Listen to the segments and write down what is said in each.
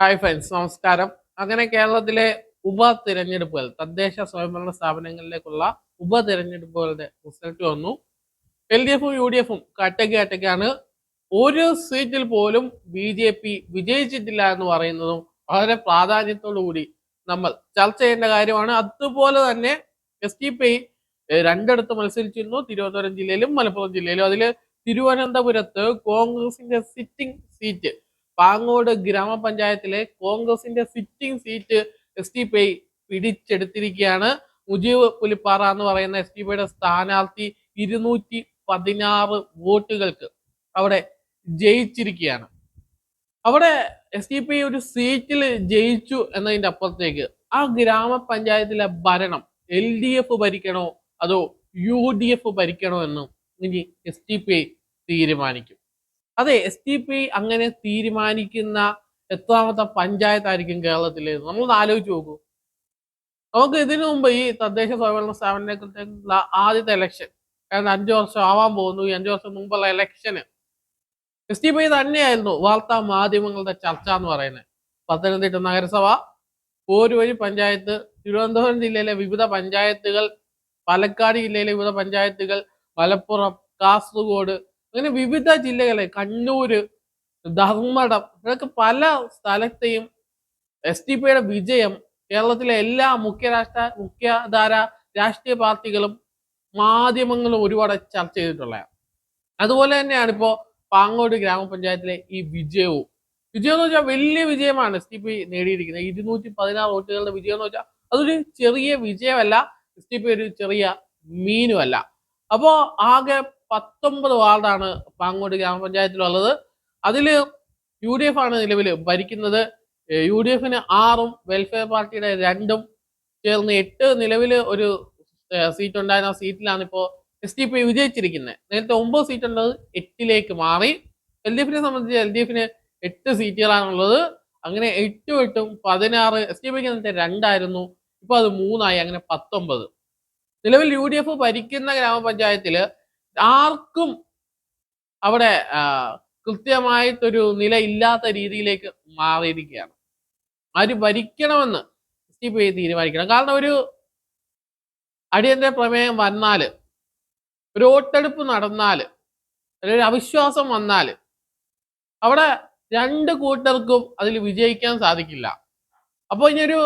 Hi friends നമസ്കാരം. അങ്ങനെ കേരളത്തിലെ ഉപതിരഞ്ഞെടുപ്പുകൾ തദ്ദേശ സ്വയംഭരണ സ്ഥാപനങ്ങളിലേക്കുള്ള ഉപതിരഞ്ഞെടുപ്പുകളുടെ റിസൾട്ട് വന്നു. എൽ ഡി എഫും യു ഡി എഫും കട്ടക്ക് കട്ടക്കാണ്. ഒരു സീറ്റിൽ പോലും ബി ജെ പി വിജയിച്ചിട്ടില്ല എന്ന് പറയുന്നതും വളരെ പ്രാധാന്യത്തോടുകൂടി നമ്മൾ ചർച്ച ചെയ്യേണ്ട കാര്യമാണ്. അതുപോലെ തന്നെ എസ് ടി പി രണ്ടിടത്ത് മത്സരിച്ചിരുന്നു. തിരുവനന്തപുരം ജില്ലയിലും മലപ്പുറം ജില്ലയിലും. അതിൽ തിരുവനന്തപുരത്ത് കോൺഗ്രസിന്റെ സിറ്റിംഗ് സീറ്റ് പാങ്ങോട് ഗ്രാമപഞ്ചായത്തിലെ കോൺഗ്രസിന്റെ sitting seat S T P പിടിച്ചെടുത്തിരിക്കുകയാണ്. Mujeeb Pulippara എന്ന് പറയുന്ന എസ് ടി പിയുടെ സ്ഥാനാർത്ഥി ഇരുന്നൂറ്റി പതിനാറ് വോട്ടുകൾക്ക് അവിടെ ജയിച്ചിരിക്കുകയാണ്. അവിടെ എസ് ടി പി ഒരു സീറ്റിൽ ജയിച്ചു എന്നതിന്റെ അപ്പുറത്തേക്ക് ആ ഗ്രാമപഞ്ചായത്തിലെ ഭരണം എൽ ഡി എഫ് ഭരിക്കണോ അതോ യു ഡി എഫ് ഭരിക്കണോ എന്നും ഇനി എസ് ടി പി തീരുമാനിക്കും. അതെ എസ് ടി പി അങ്ങനെ തീരുമാനിക്കുന്ന എത്രാമത്തെ പഞ്ചായത്തായിരിക്കും കേരളത്തിലെ നമ്മൾ ആലോചിച്ച് നോക്കൂ. നമുക്ക് ഇതിനു മുമ്പ് ഈ തദ്ദേശ സ്വയംഭരണ സ്ഥാപനത്തിലുള്ള ആദ്യത്തെ ഇലക്ഷൻ കാരണം അഞ്ചു വർഷം ആവാൻ പോകുന്നു. ഈ അഞ്ചു വർഷം മുമ്പുള്ള ഇലക്ഷന് എസ് ടി പി തന്നെയായിരുന്നു വാർത്താ മാധ്യമങ്ങളുടെ ചർച്ച എന്ന് പറയുന്നത്. പത്തനംതിട്ട നഗരസഭ പോരുവഴി പഞ്ചായത്ത് തിരുവനന്തപുരം ജില്ലയിലെ വിവിധ പഞ്ചായത്തുകൾ പാലക്കാട് ജില്ലയിലെ വിവിധ പഞ്ചായത്തുകൾ മലപ്പുറം കാസർഗോഡ് അങ്ങനെ വിവിധ ജില്ലകളെ കണ്ണൂര് ധർമ്മടം ഇതൊക്കെ പല സ്ഥലത്തെയും എസ് ഡി പിയുടെ വിജയം കേരളത്തിലെ എല്ലാ മുഖ്യ രാഷ്ട്ര മുഖ്യധാര രാഷ്ട്രീയ പാർട്ടികളും മാധ്യമങ്ങളും ഒരുപാട് ചർച്ച ചെയ്തിട്ടുള്ളതാണ്. അതുപോലെ തന്നെയാണ് ഇപ്പോൾ പാങ്ങോട് ഗ്രാമപഞ്ചായത്തിലെ ഈ വിജയവും. വിജയം എന്ന് വെച്ചാൽ വലിയ വിജയമാണ് എസ് ടി പി നേടിയിരിക്കുന്നത്. ഇരുന്നൂറ്റി പതിനാറ് വോട്ടുകളുടെ വിജയം എന്ന് വെച്ചാൽ അതൊരു ചെറിയ വിജയമല്ല എസ് ടി പി ഒരു ചെറിയ മീനുമല്ല. അപ്പോൾ ആകെ പത്തൊമ്പത് വാർഡാണ് പാങ്ങോട് ഗ്രാമപഞ്ചായത്തിലുള്ളത് അതിൽ യു ഡി എഫ് ആണ് നിലവിൽ ഭരിക്കുന്നത്. യു ഡി എഫിന് ആറും വെൽഫെയർ പാർട്ടിയുടെ രണ്ടും ചേർന്ന് എട്ട് നിലവിൽ ഒരു സീറ്റ് ഉണ്ടായിരുന്ന ആ സീറ്റിലാണ് ഇപ്പോൾ എസ് ഡി പി വിജയിച്ചിരിക്കുന്നത്. നേരത്തെ ഒമ്പത് സീറ്റ് ഉള്ളത് എട്ടിലേക്ക് മാറി. എൽ ഡി എഫിനെ സംബന്ധിച്ച് എൽ ഡി എഫിന് എട്ട് സീറ്റുകളാണുള്ളത്. അങ്ങനെ എട്ടും എട്ടും പതിനാറ് എസ് ഡി പിക്ക് നേരത്തെ രണ്ടായിരുന്നു. ഇപ്പൊ അത് മൂന്നായി അങ്ങനെ പത്തൊമ്പത്. നിലവിൽ യു ഡി എഫ് ഭരിക്കുന്ന ഗ്രാമപഞ്ചായത്തിൽ ആർക്കും അവിടെ കൃത്യമായിട്ടൊരു നില ഇല്ലാത്ത രീതിയിലേക്ക് മാറിയിരിക്കുകയാണ്. ആര് ഭരിക്കണമെന്ന് സി പി ഐ തീരുമാനിക്കണം. കാരണം ഒരു അടിയന്തര പ്രമേയം വന്നാൽ ഒരു വോട്ടെടുപ്പ് നടന്നാൽ അല്ലെങ്കിൽ അവിശ്വാസം വന്നാൽ അവിടെ രണ്ട് കൂട്ടർക്കും അതിൽ വിജയിക്കാൻ സാധിക്കില്ല. അപ്പോൾ ഇനിയൊരു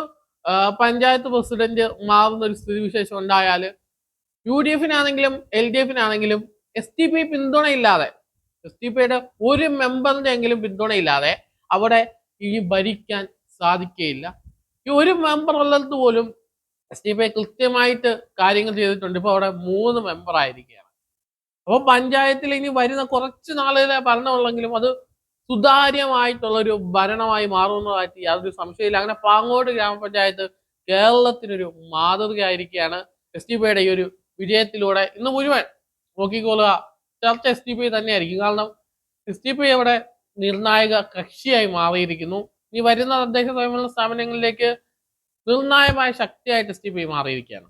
പഞ്ചായത്ത് പ്രസിഡന്റ് മാറുന്ന ഒരു സ്ഥിതിവിശേഷം ഉണ്ടായാൽ യു ഡി എഫിനാണെങ്കിലും എൽ ഡി എഫിനാണെങ്കിലും എസ് ടി പി പിന്തുണയില്ലാതെ എസ് ടി പിയുടെ ഒരു മെമ്പറിന്റെ എങ്കിലും പിന്തുണയില്ലാതെ അവിടെ ഇനി ഭരിക്കാൻ സാധിക്കുകയില്ല. ഈ ഒരു മെമ്പർ ഉള്ളത് പോലും എസ് ടി പി കൃത്യമായിട്ട് കാര്യങ്ങൾ ചെയ്തിട്ടുണ്ട്. ഇപ്പൊ അവിടെ മൂന്ന് മെമ്പർ ആയിരിക്കുകയാണ് അപ്പോൾ പഞ്ചായത്തിൽ ഇനി വരുന്ന കുറച്ച് നാളിലെ ഭരണമുള്ളെങ്കിലും അത് സുതാര്യമായിട്ടുള്ള ഒരു ഭരണമായി മാറുന്നതായിട്ട് യാതൊരു സംശയമില്ല അങ്ങനെ പാങ്ങോട് ഗ്രാമപഞ്ചായത്ത് കേരളത്തിനൊരു മാതൃകയായിരിക്കുകയാണ് എസ് ടി പിയുടെ ഈ ഒരു വിജയത്തിലൂടെ ഇന്ന് മുഴുവൻ നോക്കിക്കൊള്ളുക. ചർച്ച എസ് ഡി പി തന്നെയായിരിക്കും. കാരണം എസ് ഡി പി അവിടെ നിർണായക കക്ഷിയായി മാറിയിരിക്കുന്നു. ഇനി വരുന്ന തദ്ദേശ സ്വയംഭരണ സ്ഥാപനങ്ങളിലേക്ക് നിർണായകമായ ശക്തിയായിട്ട് എസ് ഡി പി മാറിയിരിക്കുകയാണ്.